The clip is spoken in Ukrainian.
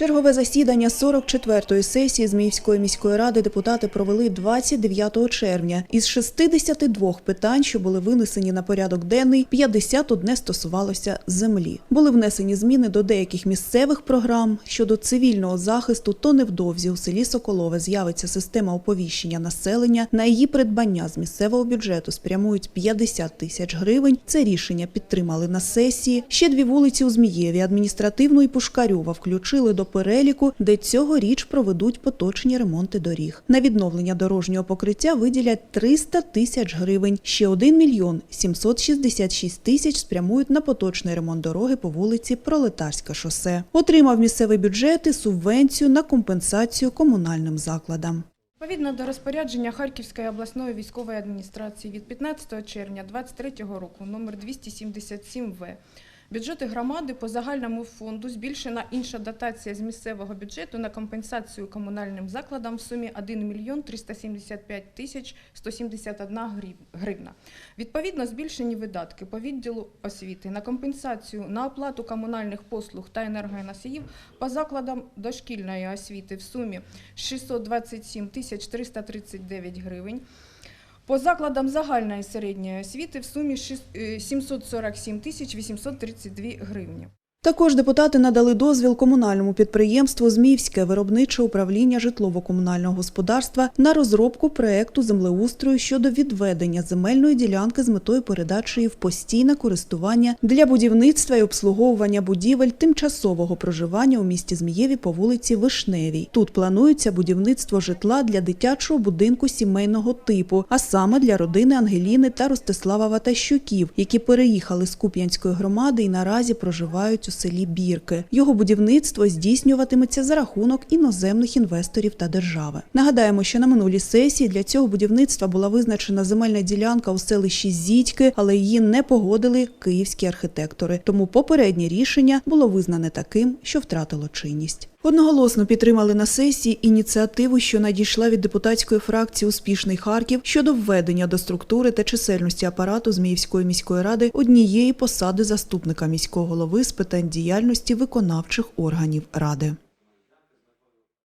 Чергове засідання 44-ї сесії Зміївської міської ради депутати провели 29 червня. Із 62 питань, що були винесені на порядок денний, 51 стосувалося землі. Були внесені зміни до деяких місцевих програм щодо цивільного захисту. То невдовзі у селі Соколове з'явиться система оповіщення населення. На її придбання з місцевого бюджету спрямують 50 тисяч гривень. Це рішення підтримали на сесії. Ще дві вулиці у Змієві, адміністративну і Пушкарьова включили до переліку, де цьогоріч проведуть поточні ремонти доріг. На відновлення дорожнього покриття виділять 300 тисяч гривень. Ще 1 мільйон 766 тисяч спрямують на поточний ремонт дороги по вулиці Пролетарське шосе. Отримав місцевий бюджет і субвенцію на компенсацію комунальним закладам. Відповідно до розпорядження Харківської обласної військової адміністрації від 15 червня 2023 року номер 277 В бюджети громади по загальному фонду збільшена інша дотація з місцевого бюджету на компенсацію комунальним закладам в сумі 1 мільйон 375 тисяч 171 грів- гривна. Відповідно, збільшені видатки по відділу освіти на компенсацію на оплату комунальних послуг та енергоносіїв по закладам дошкільної освіти в сумі 627 тисяч 339 гривень. По закладам загальної середньої освіти в сумі шіс- е, 747 тисяч 832 гривні. Також депутати надали дозвіл комунальному підприємству Зміївське виробниче управління житлово-комунального господарства на розробку проекту землеустрою щодо відведення земельної ділянки з метою передачі її в постійне користування для будівництва і обслуговування будівель тимчасового проживання у місті Змієві по вулиці Вишневій. Тут планується будівництво житла для дитячого будинку сімейного типу, а саме для родини Ангеліни та Ростислава Ватащуків, які переїхали з Куп'янської громади і наразі проживають у селі Бірки. Його будівництво здійснюватиметься за рахунок іноземних інвесторів та держави. Нагадаємо, що на минулій сесії для цього будівництва була визначена земельна ділянка у селищі Зітьки, але її не погодили київські архітектори. Тому попереднє рішення було визнане таким, що втратило чинність. Одноголосно підтримали на сесії ініціативу, що надійшла від депутатської фракції Успішний Харків щодо введення до структури та чисельності апарату Зміївської міської ради однієї посади заступника міського голови з питань діяльності виконавчих органів ради.